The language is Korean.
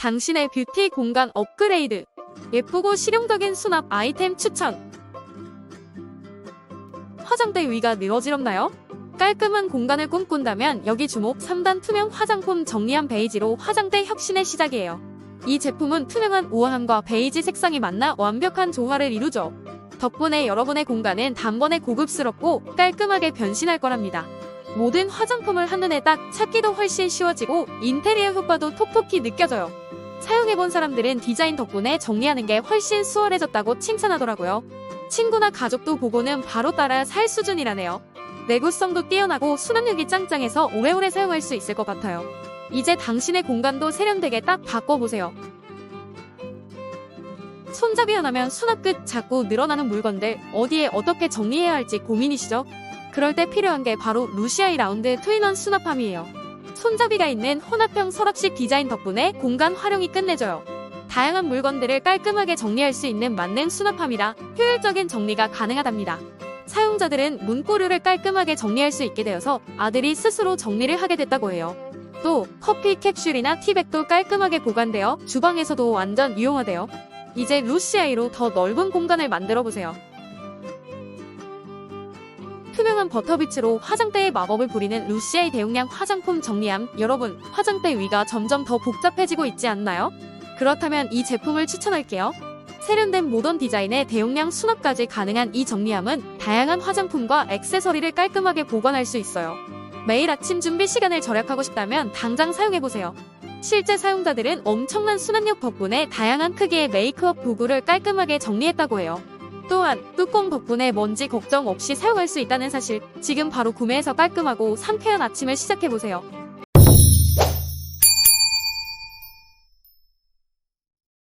당신의 뷰티 공간 업그레이드. 예쁘고 실용적인 수납 아이템 추천. 화장대 위가 늘어지럽나요? 깔끔한 공간을 꿈꾼다면 여기 주목 3단 투명 화장품 정리한 베이지로 화장대 혁신의 시작이에요. 이 제품은 투명한 우아함과 베이지 색상이 만나 완벽한 조화를 이루죠. 덕분에 여러분의 공간은 단번에 고급스럽고 깔끔하게 변신할 거랍니다. 모든 화장품을 한눈에 딱 찾기도 훨씬 쉬워지고 인테리어 효과도 톡톡히 느껴져요. 사용해본 사람들은 디자인 덕분에 정리하는 게 훨씬 수월해졌다고 칭찬하더라고요. 친구나 가족도 보고는 바로 따라 살 수준이라네요. 내구성도 뛰어나고 수납력이 짱짱해서 오래오래 사용할 수 있을 것 같아요. 이제 당신의 공간도 세련되게 딱 바꿔보세요. 손잡이 하나면 수납 끝 자꾸 늘어나는 물건들 어디에 어떻게 정리해야 할지 고민이시죠? 그럴 때 필요한 게 바로 루시아이 라운드 트윈원 수납함이에요. 손잡이가 있는 혼합형 서랍식 디자인 덕분에 공간 활용이 끝내줘요. 다양한 물건들을 깔끔하게 정리할 수 있는 만능 수납함이라 효율적인 정리가 가능하답니다. 사용자들은 문고류를 깔끔하게 정리할 수 있게 되어서 아들이 스스로 정리를 하게 됐다고 해요. 또 커피 캡슐이나 티백도 깔끔하게 보관되어 주방에서도 완전 유용하대요. 이제 루시아이로 더 넓은 공간을 만들어 보세요. 투명한 버터비치로 화장대의 마법을 부리는 루시아이 대용량 화장품 정리함. 여러분, 화장대 위가 점점 더 복잡해지고 있지 않나요? 그렇다면 이 제품을 추천할게요. 세련된 모던 디자인의 대용량 수납까지 가능한 이 정리함은 다양한 화장품과 액세서리를 깔끔하게 보관할 수 있어요. 매일 아침 준비 시간을 절약하고 싶다면 당장 사용해보세요. 실제 사용자들은 엄청난 수납력 덕분에 다양한 크기의 메이크업 도구를 깔끔하게 정리했다고 해요. 또한 뚜껑 덕분에 먼지 걱정 없이 사용할 수 있다는 사실. 지금 바로 구매해서 깔끔하고 상쾌한 아침을 시작해보세요.